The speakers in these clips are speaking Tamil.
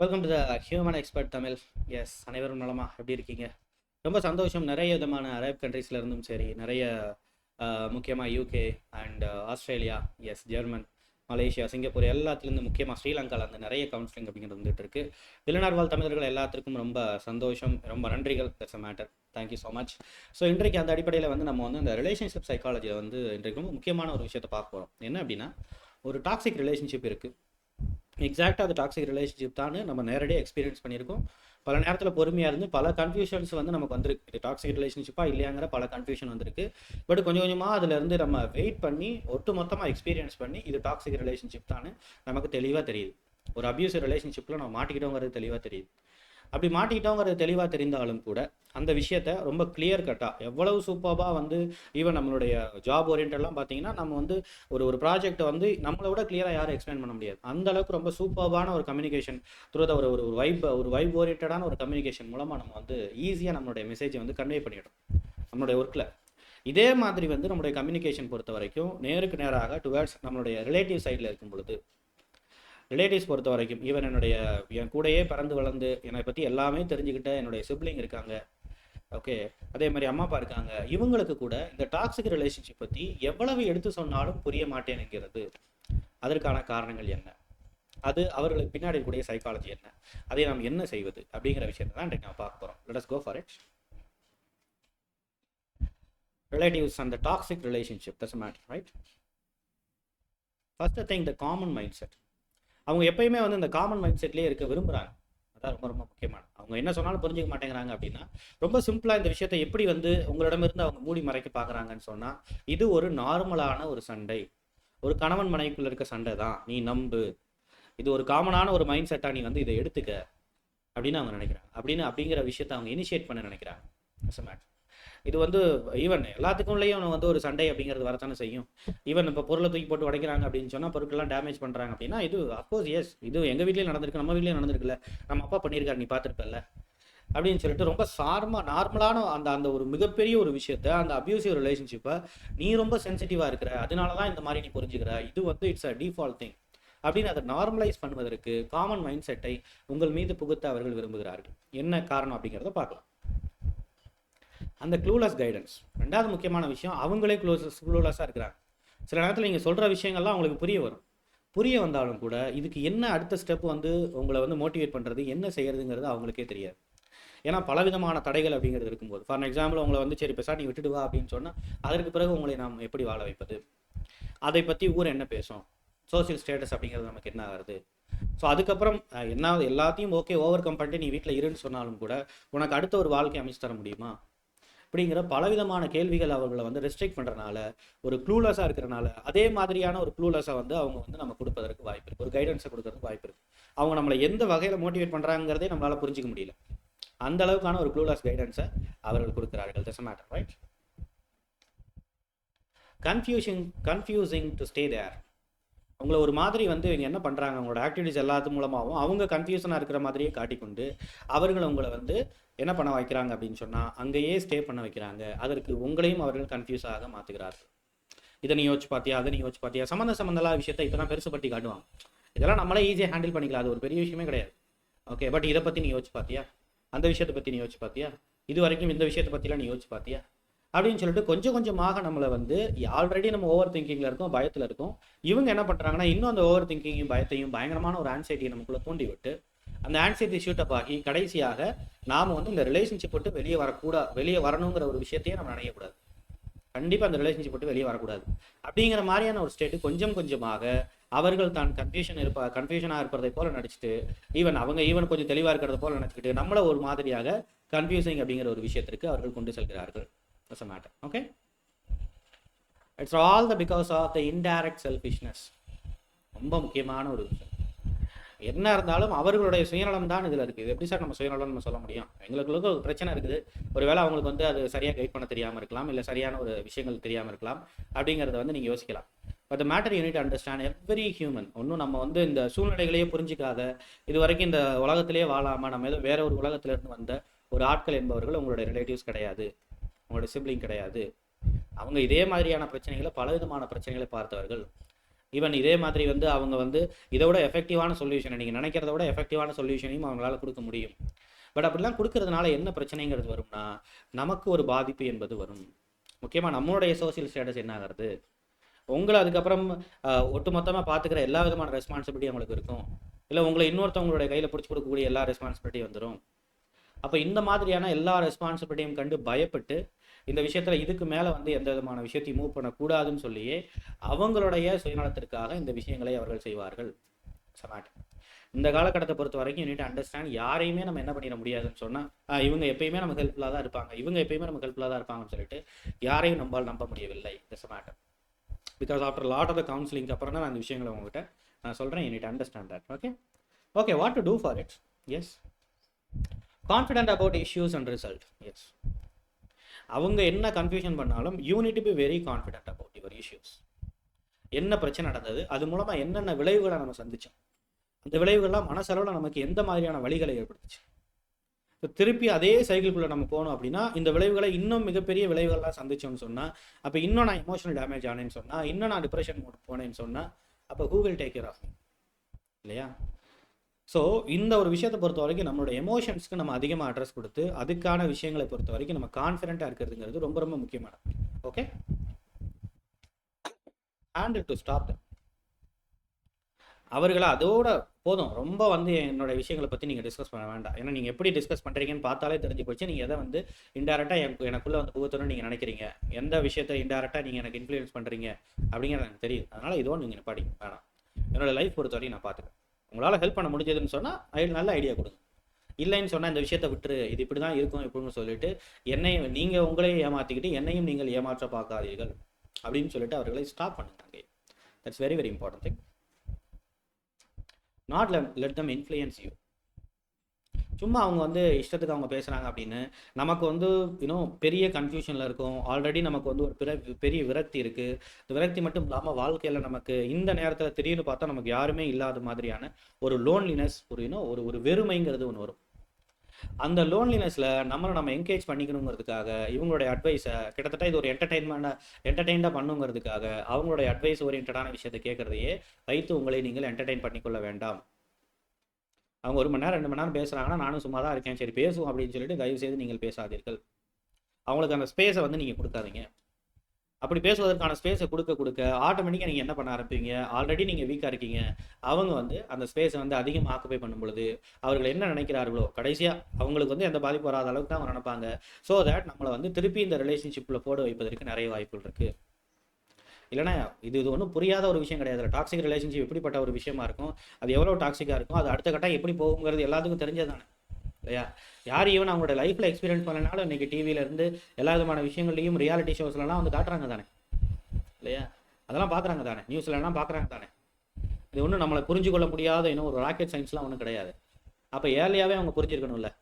Welcome to the human expert Tamil S அனைவரும் நலமா? எப்படி இருக்கீங்க? ரொம்ப சந்தோஷம். நிறைய விதமான அரேப் கண்ட்ரீஸ்ல இருந்தும் சரி நிறைய முக்கியமாக யூகே அண்ட் ஆஸ்திரேலியா எஸ் ஜெர்மன் மலேசியா சிங்கப்பூர் எல்லாத்துலேருந்து முக்கியமாக ஸ்ரீலங்காவில் அந்த நிறைய கவுன்சிலிங் அப்படிங்கிறது வந்துட்டு இருக்கு. வெளிநாடு வாழ் தமிழர்கள் எல்லாத்துக்கும் ரொம்ப சந்தோஷம் ரொம்ப நன்றிகள். That's a matter thank you so much so இன்றைக்கு அந்த அடிப்படையில் வந்து நம்ம வந்து அந்த ரிலேஷன்ஷிப் சைக்காலஜியை வந்து இன்றைக்கு ரொம்ப முக்கியமான ஒரு விஷயத்தை பார்க்க போகிறோம் என்ன அப்படின்னா ஒரு டாக்ஸிக் ரிலேஷன்ஷிப் இருக்குது எக்ஸாக்டாக அது டாக்ஸிக் ரிலேஷன்ஷிப் தான் நம்ம நேரடியாக எக்ஸ்பீரியன்ஸ் பண்ணியிருக்கோம். பல நேரத்தில் பொறுமையாக இருந்து பல கன்ஃபியூஷன்ஸ் வந்து நமக்கு வந்திருக்கு. இது டாக்ஸிக் ரிலேஷன்ஷிப்பாக இல்லையாங்கிற பல கன்ஃபியூஷன் வந்திருக்கு. பட் கொஞ்சம் கொஞ்சமாக அதுலேருந்து நம்ம வெயிட் பண்ணி ஒட்டு மொத்தமாக எக்ஸ்பீரியன்ஸ் பண்ணி இது டாக்ஸிக் ரிலேஷன்ஷிப் தான் நமக்கு தெளிவாக தெரியுது. ஒரு அப்யூசிவ் ரிலேஷன்ஷிப்பில் நம்ம மாட்டிக்கிட்டோங்கிறது தெளிவாக தெரியுது. அப்படி மாட்டிக்கிட்டோங்கிறது தெளிவாக தெரிந்தாலும் கூட அந்த விஷயத்த ரொம்ப கிளியர் கட்டாக எவ்வளவு சூப்பராக வந்து ஈவன் நம்மளுடைய ஜாப் ஓரியன்டெல்லாம் பார்த்தீங்கன்னா நம்ம வந்து ஒரு ஒரு ப்ராஜெக்ட்டை வந்து நம்மளை விட கிளியராக யாரும் எக்ஸ்பிளைன் பண்ண முடியாது. அந்த அளவுக்கு ரொம்ப சூப்பரான ஒரு கம்யூனிகேஷன் த்ரூ த ஒரு ஒரு வைப் ஒரு வைப் ஓரியன்டான ஒரு கம்யூனிகேஷன் மூலமாக நம்ம வந்து ஈஸியாக நம்மளுடைய மெசேஜை வந்து கன்வே பண்ணிடும் நம்மளுடைய ஒர்க்கில் இதே மாதிரி வந்து நம்மளுடைய கம்யூனிகேஷன் பொறுத்த வரைக்கும் நேருக்கு நேராக டுவேர்ட்ஸ் நம்மளுடைய ரிலேட்டிவ் சைடில் இருக்கும் பொழுது ரிலேட்டிவ்ஸ் பொறுத்த வரைக்கும் ஈவன் என்னுடைய என் கூடயே பிறந்து வளர்ந்து என்னை பற்றி எல்லாமே தெரிஞ்சுக்கிட்ட என்னுடைய சிப்ளிங் இருக்காங்க. ஓகே அதே மாதிரி அம்மா அப்பா இருக்காங்க. இவங்களுக்கு கூட இந்த டாக்ஸிக் ரிலேஷன்ஷிப் பற்றி எவ்வளவு எடுத்து சொன்னாலும் புரிய மாட்டேனுங்கிறது அதற்கான காரணங்கள் என்ன? அது அவர்களுக்கு பின்னாடி கூடிய சைக்காலஜி என்ன? அதை நாம் என்ன செய்வது? அப்படிங்கிற விஷயத்தை தான் இன்றைக்கு நான் பார்க்க போகிறோம் let's go for it relatives அந்த toxic relationship thus matter right first thing the common mind set அவங்க எப்பயுமே வந்து இந்த காமன் மைண்ட் செட்லேயே இருக்க விரும்புகிறாங்க அதான் ரொம்ப ரொம்ப முக்கியமான அவங்க என்ன சொன்னாலும் புரிஞ்சுக்க மாட்டேங்கிறாங்க அப்படின்னா ரொம்ப சிம்பிளாக இந்த விஷயத்தை எப்படி வந்து உங்களிடமிருந்து அவங்க மூடி மறைக்க பார்க்குறாங்கன்னு சொன்னால் இது ஒரு நார்மலான ஒரு சண்டை. ஒரு கணவன் மனைவிக்குள்ள இருக்க சண்டை தான். நீ நம்பு. இது ஒரு காமனான ஒரு மைண்ட் செட்டாக நீ வந்து இதை எடுத்துக்க அப்படின்னு அவங்க நினைக்கிறாங்க. அப்படின்னு அப்படிங்கிற விஷயத்தை அவங்க இனிஷியேட் பண்ண நினைக்கிறாங்க. மேட்ச் இது வந்து ஈவன் எல்லாத்துக்குள்ளேயும் வந்து ஒரு சண்டை அப்படிங்கிறது வரத்தானே செய்யும். ஈவன் இப்போ பொருளை தூக்கி போட்டு உடைக்கிறாங்க அப்படின்னு சொன்னால் பொருட்கள்லாம் டேமேஜ் பண்ணுறாங்க அப்படின்னா இது அஃப்கோர்ஸ் எஸ் இது எங்கள் வீட்லேயும் நடந்திருக்கு நம்ம வீட்லேயும் நடந்திருக்குல்ல. நம்ம அப்பா பண்ணியிருக்காரு நீ பார்த்துருப்பல்ல. அப்படின்னு சொல்லிட்டு ரொம்ப சார்மா நார்மலான அந்த அந்த ஒரு மிகப்பெரிய ஒரு விஷயத்த அந்த அப்யூசிவ் ரிலேஷன்ஷிப்பை நீ ரொம்ப சென்சிட்டிவாக இருக்கிற அதனால தான் இந்த மாதிரி நீ புரிஞ்சுக்கிற. இது வந்து இட்ஸ் அ டிஃபால்ட் திங் அப்படின்னு அதை நார்மலைஸ் பண்ணுவதற்கு காமன் மைண்ட் செட்டை உங்கள் மீது புகுத்த அவர்கள் விரும்புகிறார்கள். என்ன காரணம் அப்படிங்கிறத பார்க்கலாம். அந்த க்ளூலஸ் கைடன்ஸ் ரெண்டாவது முக்கியமான விஷயம் அவங்களே க்ளூலஸ் க்ளூலஸாக இருக்கிறாங்க. சில நேரத்தில் நீங்கள் சொல்கிற விஷயங்கள்லாம் அவங்களுக்கு புரிய வரும். புரிய வந்தாலும் கூட இதுக்கு என்ன அடுத்த ஸ்டெப் வந்து உங்களை வந்து மோட்டிவேட் பண்ணுறது என்ன செய்யறதுங்கிறது அவங்களுக்கே தெரியாது. ஏன்னா பலவிதமான தடைகள் அப்படிங்கிறது இருக்கும்போது ஃபார் எக்ஸாம்பிள் உங்களை வந்து சரி பெசா நீ விட்டுடுவா அப்படின்னு சொன்னால் அதற்கு பிறகு உங்களை நாம் எப்படி வாழ வைப்பது? அதை பற்றி ஊர் என்ன பேசும்? சோசியல் ஸ்டேட்டஸ் அப்படிங்கிறது நமக்கு என்ன ஆகுது ஸோ அதுக்கப்புறம் என்ன எல்லாத்தையும் ஓகே ஓவர் கம் பண்ணிட்டு நீ வீட்டில் இருன்னு சொன்னாலும் கூட உனக்கு அடுத்த ஒரு வாழ்க்கை அமைச்சு தர முடியுமா? அப்படிங்கிற பலவிதமான கேள்விகள் அவர்களை வந்து ரெஸ்ட்ரிக்ட் பண்ணுறனால ஒரு க்ளூலெஸ்ஸாக இருக்கிறனால அதே மாதிரியான ஒரு க்ளூலெஸ்ஸாக வந்து அவங்க வந்து நம்ம கொடுப்பதற்கு வாய்ப்பு இருக்குது ஒரு கைடன்ஸை கொடுக்கறதுக்கு வாய்ப்பு இருக்குது அவங்க நம்மளை எந்த வகையில் மோட்டிவேட் பண்ணுறாங்கிறதே நம்மளால் புரிஞ்சிக்க முடியல. அந்த அளவுக்கான ஒரு க்ளூலஸ் கைடன்ஸை அவர்கள் கொடுக்குறார்கள். Thus matter right confusing confusing to stay there உங்களை ஒரு மாதிரி வந்து இவங்க என்ன பண்ணுறாங்க அவங்களோட ஆக்டிவிட்டிஸ் எல்லாத்து மூலமாகவும் அவங்க கன்ஃபியூஷனாக இருக்கிற மாதிரியே காட்டிக்கொண்டு அவர்கள் உங்களை வந்து என்ன பண்ண வைக்கிறாங்க அப்படின்னு சொன்னால் அங்கேயே ஸ்டே பண்ண வைக்கிறாங்க. அதற்கு உங்களையும் அவர்கள் கன்ஃபியூஸ் ஆக மாற்றுகிறார்கள் இதை நீ யோசிச்சு பார்த்தியா அதை நீ யோசிச்சு பார்த்தியா சம்மந்த சம்மந்தலாம் விஷயத்த இப்போதான் பெருசுப்பட்டி காட்டுவாங்க. இதெல்லாம் நம்மளே ஈஸியாக ஹேண்டில் பண்ணிக்கலாம். அது ஒரு பெரிய விஷயமே கிடையாது. ஓகே பட் இதை பற்றி நீ யோசிச்சு பார்த்தியா அந்த விஷயத்தை பற்றி நீ யோசிச்சு பார்த்தியா இது வரைக்கும் இந்த விஷயத்தை பற்றிலாம் நீ யோசிச்சு பார்த்தியா அப்படின்னு சொல்லிட்டு கொஞ்சம் கொஞ்சமாக நம்மளை வந்து ஆல்ரெடி நம்ம ஓவர் திங்கிங்கில் இருக்கோம் பயத்தில் இருக்கோம். இவங்க என்ன பண்ணுறாங்கன்னா இன்னும் அந்த ஓவர் திங்கிங்கையும் பயத்தையும் பயங்கரமான ஒரு ஆன்சைட்டியை நமக்குள்ளே தூண்டி விட்டு அந்த ஆன்சைட்டி ஷூட்டப் ஆகி கடைசியாக நாம் வந்து இந்த ரிலேஷன்ஷிப் விட்டு வெளியே வரக்கூடா வெளியே வரணுங்கிற ஒரு விஷயத்தையே நம்ம நினைக்கக்கூடாது. கண்டிப்பாக அந்த ரிலேஷன்ஷிப் விட்டு வெளியே வரக்கூடாது. அப்படிங்கிற மாதிரியான ஒரு ஸ்டேட்டு கொஞ்சம் கொஞ்சமாக அவர்கள் தான் கன்ஃபியூஷன் இருப்பா கன்ஃபியூஷனாக இருப்பதை போல நடிச்சுட்டு ஈவன் அவங்க ஈவன் கொஞ்சம் தெளிவாக இருக்கிறத போல நினச்சிக்கிட்டு நம்மளை ஒரு மாதிரியாக கன்ஃபியூசிங் அப்படிங்கிற ஒரு விஷயத்திற்கு அவர்கள் கொண்டு செல்கிறார்கள். It's a matter okay it's all the because of the indirect selfishness ரொம்ப முக்கியமான ஒரு விஷயம். என்ன இருந்தாலும் அவர்களுடைய சுயநலம் தான் இதில் இருக்குது. எப்படி சார் நம்ம சுயநலம் நம்ம சொல்ல முடியும்? எங்களுக்குள்ள ஒரு பிரச்சனை இருக்குது. ஒருவேளை அவங்களுக்கு வந்து அது சரியாக கைட் பண்ண தெரியாமல் இருக்கலாம் இல்லை சரியான ஒரு விஷயங்கள் தெரியாமல் இருக்கலாம் அப்படிங்கிறத வந்து நீங்கள் யோசிக்கலாம். But the matter you need understand every human ஒன்றும் நம்ம வந்து இந்த சூழ்நிலைகளையே புரிஞ்சிக்காத இது வரைக்கும் இந்த உலகத்திலேயே வாழாமல் நம்ம ஏதோ வேற ஒரு உலகத்திலேருந்து வந்த ஒரு ஆட்கள் என்பவர்கள் உங்களுடைய ரிலேட்டிவ்ஸ் கிடையாது. உங்களுடைய சிப்ளிங் கிடையாது. அவங்க இதே மாதிரியான பிரச்சனைகளை பல விதமான பிரச்சனைகளை பார்த்தவர்கள். ஈவன் இதே மாதிரி வந்து அவங்க வந்து இதை விட எஃபெக்டிவான சொல்யூஷனை நீங்கள் நினைக்கிறத விட எஃபெக்டிவான சொல்யூஷனையும் அவங்களால கொடுக்க முடியும். பட் அப்படிலாம் கொடுக்கறதுனால என்ன பிரச்சனைங்கிறது வரும்னா நமக்கு ஒரு பாதிப்பு என்பது வரும். முக்கியமாக நம்மளுடைய சோசியல் ஸ்டேட்டஸ் என்ன ஆகிறது? உங்களை அதுக்கப்புறம் ஒட்டுமொத்தமாக பார்த்துக்கிற எல்லா விதமான ரெஸ்பான்சிபிலிட்டி அவங்களுக்கு இருக்கும். இல்லை உங்களை இன்னொருத்தவங்களுடைய கையில் பிடிச்சி கொடுக்கக்கூடிய எல்லா ரெஸ்பான்சிபிலிட்டியும் வந்துடும் அப்போ இந்த மாதிரியான எல்லா ரெஸ்பான்சிபிலிட்டியும் கண்டு பயப்பட்டு இந்த விஷயத்தில் இதுக்கு மேலே வந்து எந்த விதமான விஷயத்தையும் மூவ் பண்ணக்கூடாதுன்னு சொல்லியே அவங்களுடைய சுயநலத்திற்காக இந்த விஷயங்களை அவர்கள் செய்வார்கள். சமாட். இந்த காலகட்டத்தை பொறுத்த வரைக்கும் யூனிட் அண்டர்ஸ்டாண்ட் யாரையுமே நம்ம என்ன பண்ணிட முடியாதுன்னு சொன்னால் இவங்க எப்பயுமே நமக்கு ஹெல்ப்ஃபுல்லாக தான் இருப்பாங்க. இவங்க எப்பயுமே நமக்கு ஹெல்ப்ஃபுல்லாக தான் இருப்பாங்கன்னு சொல்லிட்டு யாரையும் நம்மால் நம்ப முடியவில்லை. It's matter because after lot of the கவுன்சிலிங்க்கு அப்புறம் தான் நான் அந்த விஷயங்களை உங்ககிட்ட நான் சொல்கிறேன் you need understand that okay okay what to do for it as confident about issues and result as அவங்க என்ன கன்ஃபியூஷன் பண்ணாலும் you need be very confident about your issues என்ன பிரச்சனை நடந்தது? அது மூலமாக என்னென்ன விளைவுகளை நம்ம சந்தித்தோம் அந்த விளைவுகள்லாம் மனசளவில் நமக்கு எந்த மாதிரியான வழிகளை ஏற்படுத்துச்சு? இப்போ திருப்பி அதே சைக்கிள்குள்ளே நம்ம போனோம் அப்படின்னா இந்த விளைவுகளை இன்னும் மிகப்பெரிய விளைவுகள்லாம் சந்திச்சோம்னு சொன்னால் அப்போ இன்னும் நான் எமோஷனல் டேமேஜ் ஆனேன்னு சொன்னால் இன்னும் நான் டிப்ரெஷன் போனேன்னு சொன்னால் அப்போ கூகுள் டேக் கேர் ஆஃப் இல்லையா? ஸோ இந்த ஒரு விஷயத்தை பொறுத்த வரைக்கும் நம்மளோட எமோஷன்ஸ்க்கு நம்ம அதிகமாக அட்ரஸ் கொடுத்து அதுக்கான விஷயங்களை பொறுத்த வரைக்கும் நம்ம கான்ஃபிடென்ட்டாக இருக்கிறதுங்கிறது ரொம்ப ரொம்ப முக்கியமானது. ஓகே ஹேண்டில் டு ஸ்டாப் அவர்களை அதோட போதும். ரொம்ப வந்து என்னோட விஷயங்களை பற்றி நீங்கள் டிஸ்கஸ் பண்ண வேண்டாம். ஏன்னா நீங்கள் எப்படி டிஸ்கஸ் பண்ணுறீங்கன்னு பார்த்தாலே தெரிஞ்சு போச்சு. நீங்கள் எதை வந்து இன்டெரக்டாக எனக்கு எனக்குள்ளே வந்து புகுத்தணும்னு நீங்கள் நினைக்கிறீங்க? எந்த விஷயத்தை இன்டெரக்டாக நீங்கள் எனக்கு இன்ஃப்ளூயன்ஸ் பண்ணுறீங்க அப்படிங்கிறது எனக்கு தெரியும் அதனால் இதோ நீங்கள் நிப்பாடி வேணாம். என்னோடய லைஃப் பொறுத்தவரையும் நான் பார்த்துக்கிறேன். உங்களால் ஹெல்ப் பண்ண முடிஞ்சதுன்னு சொன்னால் ஐ நல்ல ஐடியா கொடுங்க. இல்லைன்னு சொன்னால் இந்த விஷயத்தை விட்டுரு. இது இப்படி தான் இருக்கும் இப்படின்னு சொல்லிட்டு என்னையும் நீங்கள் உங்களையும் ஏமாற்றிக்கிட்டு என்னையும் நீங்கள் ஏமாற்ற பார்க்காதீர்கள் அப்படின்னு சொல்லிட்டு அவர்களை ஸ்டாப் பண்ணுங்க அங்கே. That's very very important thing not let them influence you சும்மா அவங்க வந்து இஷ்டத்துக்கு அவங்க பேசுகிறாங்க அப்படின்னு நமக்கு வந்து இன்னும் பெரிய கன்ஃபியூஷனில் இருக்கும். ஆல்ரெடி நமக்கு வந்து ஒரு பிற பெரிய விரக்தி இருக்குது இந்த விரக்தி மட்டும் இல்லாமல் வாழ்க்கையில் நமக்கு இந்த நேரத்தில் திடீர்னு பார்த்தா நமக்கு யாருமே இல்லாத மாதிரியான ஒரு லோன்லினஸ் ஒரு இன்னும் ஒரு ஒரு வெறுமைங்கிறது ஒன்று வரும். அந்த லோன்லினஸில் நம்மளை நம்ம என்கேஜ் பண்ணிக்கணுங்கிறதுக்காக இவங்களுடைய அட்வைஸை கிட்டத்தட்ட இது ஒரு என்டர்டைன்மெண்ட்டாக என்டர்டெயின்டாக பண்ணுங்கிறதுக்காக அவங்களுடைய அட்வைஸ் ஓரியன்டான விஷயத்தை கேட்குறதையே வைத்து உங்களை நீங்கள் என்டர்டெயின் பண்ணிக்கொள்ள வேண்டாம். அவங்க ஒரு மணி நேரம் ரெண்டு மணி நேரம் பேசுகிறாங்கன்னா நானும் சும்மா தான் இருக்கேன். சரி பேசுவோம் அப்படின்னு சொல்லிட்டு தயவு செய்து நீங்கள் பேசாதீர்கள். அவங்களுக்கு அந்த ஸ்பேஸை வந்து நீங்கள் கொடுக்காதீங்க. அப்படி பேசுவதற்கான ஸ்பேஸை கொடுக்க கொடுக்க ஆட்டோமேட்டிக்காக நீங்கள் என்ன பண்ண ஆரம்பிப்பீங்க? ஆல்ரெடி நீங்கள் வீக்காக இருக்கீங்க. அவங்க வந்து அந்த ஸ்பேஸை வந்து அதிகமாக ஆக்குப்பை பண்ணும் பொழுது அவர்கள் என்ன நினைக்கிறார்களோ கடைசியாக அவங்களுக்கு வந்து எந்த பாதிப்பு வராத அளவுக்கு தான் அவங்க நினைப்பாங்க. ஸோ தட் நம்மளை வந்து திருப்பி இந்த ரிலேஷன்ஷிப்பில் போட வைப்பதற்கு நிறைய வாய்ப்புகள் இருக்குது இல்லைனா இது இது ஒன்றும் புரியாத ஒரு விஷயம் கிடையாது. டாக்ஸிக் ரிலேஷன்ஷிப் எப்படிப்பட்ட ஒரு விஷயமா இருக்கும் அது எவ்வளோ டாக்ஸிக்காக இருக்கும் அது அடுத்த கட்டம் எப்படி போகுங்கிறது எல்லாத்துக்கும் தெரிஞ்சதானே இல்லையா? யார் ஈவன் அவங்களோட லைஃப்பில் எக்ஸ்பீரியன்ஸ் பண்ணனாலும் இன்றைக்கி டிவியில இருந்து எல்லா விதமான விஷயங்கள்லையும் ரியாலிட்டி ஷோஸ்லலாம் வந்து காட்டுறாங்க தானே. இல்லையா? அதெல்லாம் பார்க்குறாங்க தானே. நியூஸ்லலாம் பார்க்குறாங்க தானே. இது ஒன்றும் நம்மளை புரிஞ்சு கொள்ள முடியாத இன்னும் ஒரு ராக்கெட் சயின்ஸ்லாம் ஒன்றும் கிடையாது. அப்போ ஏர்லியாகவே அவங்க புரிஞ்சிருக்கணும்ல.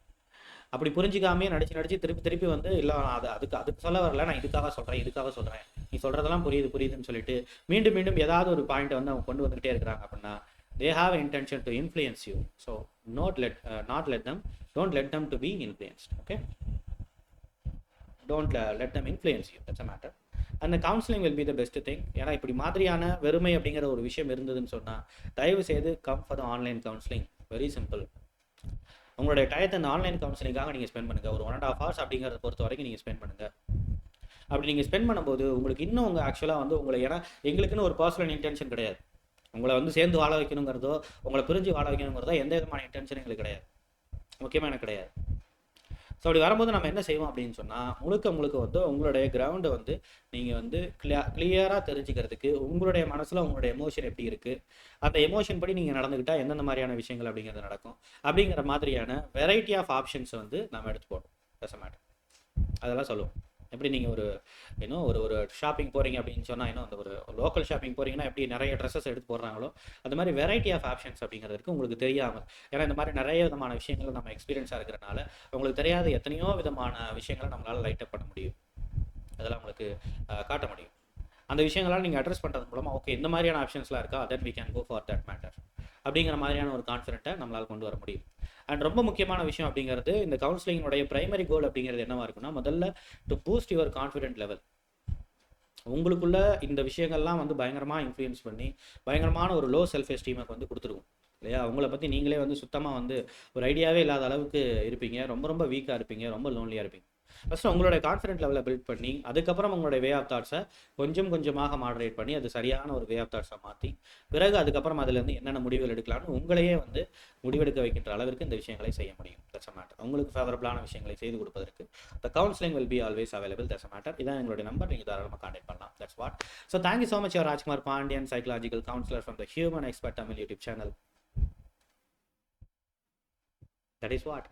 அப்படி புரிஞ்சிக்காமே நடிச்சு நடிச்சு திருப்பி திருப்பி வந்து இல்லை நான் அது அதுக்கு அதுக்கு சொல்ல வரல. நான் இதுக்காக சொல்கிறேன் இதுக்காக சொல்கிறேன் நீ சொல்கிறதெல்லாம் புரியுது புரியுதுன்னு சொல்லிட்டு மீண்டும் மீண்டும் ஏதாவது ஒரு பாயிண்ட் வந்து அவங்க கொண்டு வந்துகிட்டே இருக்கிறாங்க அப்படின்னா they have intention to influence you so not let not let them don't let them to be influenced okay don't let them influence you that's a matter அந்த counselling will be the best thing ஏன்னா இப்படி மாதிரியான வெறுமை அப்படிங்கிற ஒரு விஷயம் இருந்ததுன்னு சொன்னால் தயவு செய்து come for the online counselling very simple உங்களுடைய டயத்தை இந்த ஆன்லைன் கவுன்சிலிங்காக நீங்கள் ஸ்பெண்ட் பண்ணுங்கள் ஒரு ஒன் அண்ட் ஆஃப் ஹவர்ஸ் அப்படிங்கிறத பொறுத்த வரைக்கும் நீங்கள் ஸ்பெண்ட் பண்ணுங்கள் அப்படி நீங்கள் ஸ்பெண்ட் பண்ணும்போது உங்களுக்கு இன்னும் உங்கள் ஆக்சுவலாக வந்து உங்களை ஏன்னா எங்களுக்குன்னு ஒரு பர்சனல் இன்டென்ஷன் கிடையாது. உங்களை வந்து சேர்ந்து வாழ வைக்கணுங்கிறதோ உங்களை பிரிஞ்சு வாழ வைக்கணுங்கிறதோ எந்த விதமான இன்டென்ஷன் எங்களுக்கு கிடையாது. முக்கியமாக எனக்கு கிடையாது. ஸோ அப்படி வரும்போது நம்ம என்ன செய்வோம் அப்படின்னு சொன்னால் முழுக்க முழுக்க வந்து உங்களுடைய கிரவுண்டை வந்து நீங்கள் வந்து கிளியா கிளியராக தெரிஞ்சுக்கிறதுக்கு உங்களுடைய மனசில் உங்களுடைய எமோஷன் எப்படி இருக்குது அந்த எமோஷன் படி நீங்கள் நடந்துக்கிட்டால் எந்தெந்த மாதிரியான விஷயங்கள் அப்படிங்கிறது நடக்கும் அப்படிங்கிற மாதிரியான வெரைட்டி ஆஃப் ஆப்ஷன்ஸ் வந்து நம்ம எடுத்து போடுறோம் பேச மாட்டோம் அதெல்லாம் சொல்லுவோம். எப்படி நீங்கள் ஒரு இன்னும் ஒரு ஒரு ஷாப்பிங் போகிறீங்க அப்படின்னு சொன்னால் இன்னும் அந்த ஒரு லோக்கல் ஷாப்பிங் போகிறீங்கன்னா எப்படி நிறைய ட்ரெஸ்ஸஸ் எடுத்து போடுறாங்களோ அந்த மாதிரி வெரைட்டி ஆஃப் ஆப்ஷன்ஸ் அப்படிங்கிறதுக்கு உங்களுக்கு தெரியாமல் ஏன்னா இந்த மாதிரி நிறைய விதமான விஷயங்கள் நம்ம எக்ஸ்பீரியன்ஸாக இருக்கிறனால உங்களுக்கு தெரியாத எத்தனையோ விதமான விஷயங்களை நம்மளால் லைட்டப் பண்ண முடியும். அதெல்லாம் உங்களுக்கு காட்ட முடியும். அந்த விஷயங்களால் நீங்கள் அட்ரஸ் பண்ணுறது மூலமாக ஓகே இந்த மாதிரியான ஆப்ஷன்ஸ்லாம் இருக்கா? Then we can go for that matter அப்படிங்கிற மாதிரியான ஒரு கான்ஃபிடென்ட்டை நம்மளால் கொண்டு வர முடியும். அண்ட் ரொம்ப முக்கியமான விஷயம் அப்படிங்கிறது இந்த கவுன்சிலிங்கினுடைய பிரைமரி கோல் அப்படிங்கிறது என்னவா இருக்குன்னா முதல்ல to boost your confident level உங்களுக்குள்ள இந்த விஷயங்கள்லாம் வந்து பயங்கரமாக இன்ஃப்ளூயன்ஸ் பண்ணி பயங்கரமான ஒரு லோ செல்ஃப் எஸ்டீமுக்கு வந்து கொடுத்துருக்கும். இல்லையா? உங்களை பற்றி நீங்களே வந்து சுத்தமாக வந்து ஒரு ஐடியாவே இல்லாத அளவுக்கு இருப்பீங்க. ரொம்ப ரொம்ப வீக்காக இருப்பீங்க. ரொம்ப லோன்லியாக இருப்பீங்க. ஃபஸ்ட்டு உங்களுடைய கான்ஃபிடென்ட் லெவலை பில்ட் பண்ணி அதுக்கப்புறம் உங்களுடைய வே ஆஃப் தாட்ஸை கொஞ்சம் கொஞ்சமாக மாடரேட் பண்ணி அது சரியான ஒரு வே ஆஃப் தாட்ஸை மாற்றி பிறகு அதுக்கப்புறம் அதுலேருந்து என்னென்ன முடிவுகள் எடுக்கலாம்னு உங்களையே வந்து முடிவெடுக்க வைக்கின்ற அளவிற்கு இந்த விஷயங்களை செய்ய முடியும். தட்ஸ் மேட்டர் உங்களுக்கு ஃபேவரபிளான விஷயங்களை செய்து கொடுப்பதற்கு the counselling will be always available that's matter இதான் எங்களுடைய நம்பர் நீங்கள் தாராளமாக கான்டாக்ட் பண்ணலாம். That's what so thank you so much your Rajkumar Pandian psychological counsellor from the human expert Tamil YouTube channel that is what